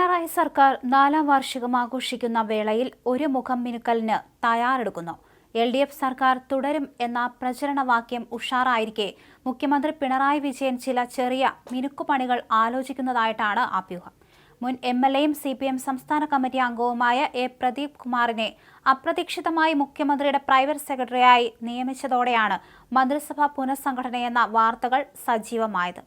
പിണറായി സർക്കാർ നാലാം വാർഷികം ആഘോഷിക്കുന്ന വേളയിൽ ഒരു മുഖം മിനുക്കലിന് തയ്യാറെടുക്കുന്നു. എൽ ഡി എഫ് സർക്കാർ തുടരും എന്ന പ്രചരണവാക്യം ഉഷാറായിരിക്കെ. മുഖ്യമന്ത്രി പിണറായി വിജയൻ ചില ചെറിയ മിനുക്കുപണികൾ ആലോചിക്കുന്നതായിട്ടാണ് അഭ്യൂഹം. മുൻ എം എൽ എയും സി പി എം സംസ്ഥാന കമ്മിറ്റി അംഗവുമായ എ പ്രദീപ് കുമാറിനെ അപ്രതീക്ഷിതമായി മുഖ്യമന്ത്രിയുടെ പ്രൈവറ്റ് സെക്രട്ടറിയായി നിയമിച്ചതോടെയാണ് മന്ത്രിസഭാ പുനഃസംഘടനയെന്ന വാർത്തകൾ സജീവമായത്.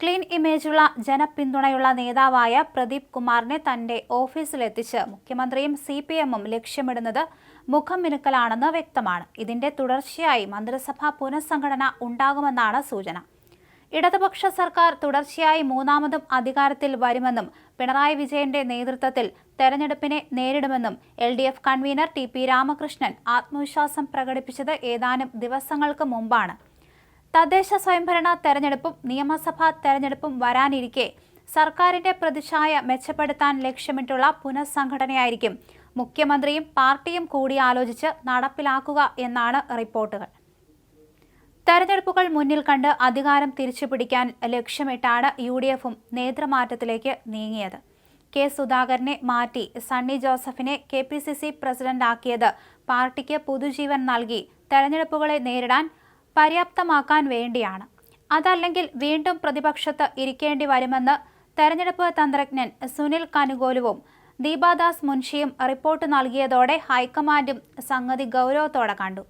ക്ലീൻ ഇമേജുള്ള ജനപിന്തുണയുള്ള നേതാവായ പ്രദീപ് കുമാറിനെ തന്റെ ഓഫീസിലെത്തിച്ച് മുഖ്യമന്ത്രിയും സി പി എമ്മും ലക്ഷ്യമിടുന്നത് മുഖം മിനുക്കലാണെന്ന് വ്യക്തമാണ്. ഇതിന്റെ തുടർച്ചയായി മന്ത്രിസഭാ പുനഃസംഘടന ഉണ്ടാകുമെന്നാണ് സൂചന. ഇടതുപക്ഷ സർക്കാർ തുടർച്ചയായി മൂന്നാമതും അധികാരത്തിൽ വരുമെന്നും പിണറായി വിജയന്റെ നേതൃത്വത്തിൽ തെരഞ്ഞെടുപ്പിനെ നേരിടുമെന്നും L D F convener T P Ramakrishnan ആത്മവിശ്വാസം പ്രകടിപ്പിച്ചത് ഏതാനും ദിവസങ്ങൾക്ക് മുമ്പാണ്. തദ്ദേശ സ്വയംഭരണ തെരഞ്ഞെടുപ്പും നിയമസഭാ തെരഞ്ഞെടുപ്പും വരാനിരിക്കെ സർക്കാരിന്റെ പ്രതിച്ഛായ മെച്ചപ്പെടുത്താൻ ലക്ഷ്യമിട്ടുള്ള പുനഃസംഘടനയായിരിക്കും. മുഖ്യമന്ത്രിയും പാർട്ടിയും കൂടി ആലോചിച്ച് നടപ്പിലാക്കുക എന്നാണ് റിപ്പോർട്ടുകൾ. തെരഞ്ഞെടുപ്പുകൾ മുന്നിൽ കണ്ട് അധികാരം തിരിച്ചുപിടിക്കാൻ ലക്ഷ്യമിട്ടാണ് യു ഡി എഫും നേതൃമാറ്റത്തിലേക്ക് നീങ്ങിയത്. കെ സുധാകരനെ മാറ്റി സണ്ണി ജോസഫിനെ കെ പി സി സി പ്രസിഡന്റാക്കിയത് പാർട്ടിക്ക് പുതുജീവൻ നൽകി തെരഞ്ഞെടുപ്പുകളെ നേരിടാൻ പര്യാപ്തമാക്കാൻ വേണ്ടിയാണ്. അതല്ലെങ്കിൽ വീണ്ടും പ്രതിപക്ഷത്ത് ഇരിക്കേണ്ടി വരുമെന്ന് തെരഞ്ഞെടുപ്പ് തന്ത്രജ്ഞൻ സുനിൽ കനുകോലുവും ദീപാദാസ് മുൻഷിയും റിപ്പോർട്ട് നൽകിയതോടെ ഹൈക്കമാൻഡും സംഗതി ഗൗരവത്തോടെ കണ്ടു.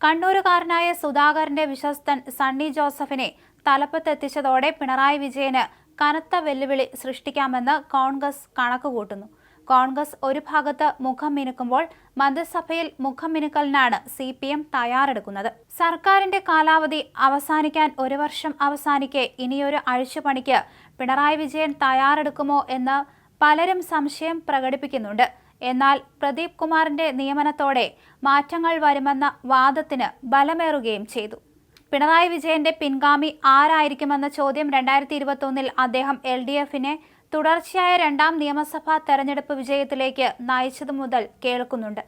കണ്ണൂരുകാരനായ സുധാകരന്റെ വിശ്വസ്തൻ സണ്ണി ജോസഫിനെ തലപ്പത്തെത്തിച്ചതോടെ പിണറായി വിജയന് കനത്ത വെല്ലുവിളി സൃഷ്ടിക്കാമെന്ന് കോൺഗ്രസ് കണക്കുകൂട്ടുന്നു. കോൺഗ്രസ് ഒരു ഭാഗത്ത് മുഖം മിനുക്കുമ്പോൾ മന്ത്രിസഭയിൽ മുഖം മിനുക്കലിനാണ് സി പി എം തയ്യാറെടുക്കുന്നത്. സർക്കാരിന്റെ കാലാവധി അവസാനിക്കാൻ ഒരു വർഷം അവസാനിക്കെ ഇനിയൊരു അഴിച്ചുപണിക്ക് പിണറായി വിജയൻ തയ്യാറെടുക്കുമോ എന്ന് പലരും സംശയം പ്രകടിപ്പിക്കുന്നുണ്ട്. എന്നാൽ പ്രദീപ് കുമാറിന്റെ നിയമനത്തോടെ മാറ്റങ്ങൾ വരുമെന്ന വാദത്തിന് ബലമേറുകയും ചെയ്തു. പിണറായി വിജയന്റെ പിൻഗാമി ആരായിരിക്കുമെന്ന ചോദ്യം രണ്ടായിരത്തി ഇരുപത്തൊന്നിൽ അദ്ദേഹം എൽ ഡി എഫിനെ തുടർച്ചയായ രണ്ടാം നിയമസഭാ തെരഞ്ഞെടുപ്പ് വിജയത്തിലേക്ക് നയിച്ചതു മുതൽ കേൾക്കുന്നുണ്ട്.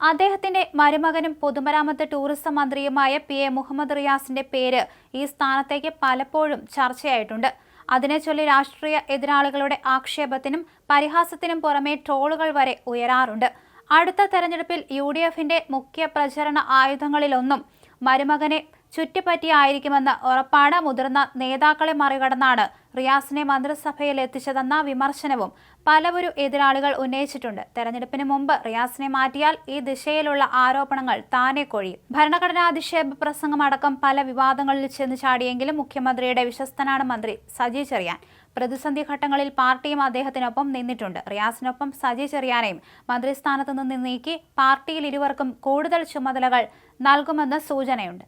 അദ്ദേഹത്തിന്റെ മരുമകനും പൊതുമരാമത്ത് ടൂറിസം മന്ത്രിയുമായ പി എ മുഹമ്മദ് റിയാസിന്റെ പേര് ഈ സ്ഥാനത്തേക്ക് പലപ്പോഴും ചർച്ചയായിട്ടുണ്ട്. അതിനെ ചൊല്ലി രാഷ്ട്രീയ എതിരാളികളുടെ ആക്ഷേപത്തിനും പരിഹാസത്തിനും പുറമെ ട്രോളുകൾ വരെ ഉയരാറുണ്ട്. അടുത്ത തെരഞ്ഞെടുപ്പിൽ യു ഡി എഫിന്റെ മുഖ്യ പ്രചരണ ആയുധങ്ങളിലൊന്നും മരുമകനെ ചുറ്റിപ്പറ്റിയായിരിക്കുമെന്ന് ഉറപ്പാണ് മുതിർന്ന നേതാക്കളെ മറികടന്നാണ് റിയാസിനെ മന്ത്രിസഭയിൽ എത്തിച്ചതെന്ന വിമർശനവും പലവരും എതിരാളികൾ ഉന്നയിച്ചിട്ടുണ്ട്. തെരഞ്ഞെടുപ്പിന് മുമ്പ് റിയാസിനെ മാറ്റിയാൽ ഈ ദിശയിലുള്ള ആരോപണങ്ങൾ താനെ കൊഴിയും. ഭരണഘടനാ അധിക്ഷേപ പ്രസംഗമടക്കം പല വിവാദങ്ങളിൽ ചെന്ന് ചാടിയെങ്കിലും മുഖ്യമന്ത്രിയുടെ വിശ്വസ്തനാണ് മന്ത്രി സജി ചെറിയാൻ. പ്രതിസന്ധി ഘട്ടങ്ങളിൽ പാർട്ടിയും അദ്ദേഹത്തിനൊപ്പം നിന്നിട്ടുണ്ട്. റിയാസിനൊപ്പം സജി ചെറിയാനെയും മന്ത്രിസ്ഥാനത്ത് നിന്ന് നീക്കി പാർട്ടിയിൽ ഇരുവർക്കും കൂടുതൽ ചുമതലകൾ നൽകുമെന്ന് സൂചനയുണ്ട്.